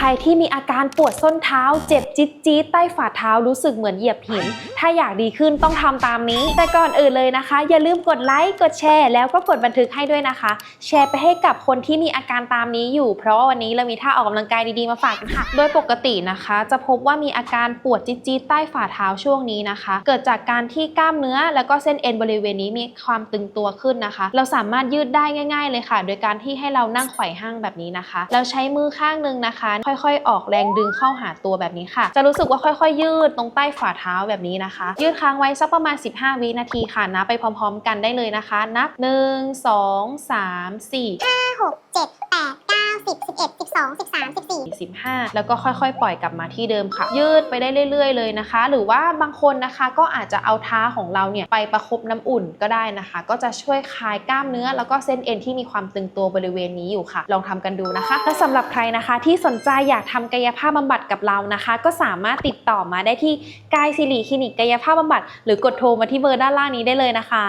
ใครที่มีอาการปวดส้นเท้า เจ็บจี๊ดจี๊ดใต้ฝ่าเท้ารู้สึกเหมือนเหยียบหิน ถ้าอยากดีขึ้นต้องทำตามนี้ แต่ก่อนอื่นเลยนะคะ อย่าลืมกดไลค์กดแชร์แล้วก็กดบันทึกให้ด้วยนะคะ แชร์ไปให้กับคนที่มีอาการตามนี้อยู่ เพราะว่าวันนี้เรามีท่าออกกำลังกายดีๆมาฝากกันค่ะ โดยปกตินะคะ จะพบว่ามีอาการปวดจี๊ดจี๊ดใต้ฝ่าเท้าช่วงนี้นะคะ เกิดจากการที่กล้ามเนื้อ แล้วก็เส้นเอ็นบริเวณนี้มีความตึงตัวขึ้นนะคะ เราสามารถยืดได้ง่าย ๆ เลยค่ะ โดยการที่ให้เรานั่งไขว่ห้างแบบนี้นะคะแล้วใช้มือข้างหนึงนะคะค่อยๆ ออกแรงดึงเข้าหาตัวแบบนี้ค่ะ จะรู้สึกว่าค่อยๆ ยืดตรงใต้ฝ่าเท้าแบบนี้นะคะ ยืดค้างไว้สักประมาณ 15 วินาทีค่ะนับไปพร้อม ๆ กันได้เลยนะคะ นับ 1 2 3 4ห้าห กเจ็ดแปดเก้าสิบสิบเอ็ดสิบสองสิบสามสิบสี่15 แล้วก็ค่อยๆ ปล่อยกลับมาที่เดิมค่ะ ยืดไปได้เรื่อย ๆ เลยนะคะ หรือว่าบางคนนะคะก็อาจจะเอาเท้าของเราเนี่ยไปประคบน้ำอุ่นก็ได้นะคะ ก็จะช่วยคลายกล้ามเนื้อ แล้วก็เส้นเอ็นที่มีความตึงตัวบริเวณนี้อยู่ค่ะ ลองทำกันดูนะคะ และสำหรับใครนะคะที่สนใจอยากทำกายภาพบำบัดกับเรานะคะ ก็สามารถติดต่อมาได้ที่กายสิริคลินิกกายภาพบำบัด หรือกดโทรมาที่เบอร์ด้านล่างนี้ได้เลยนะคะ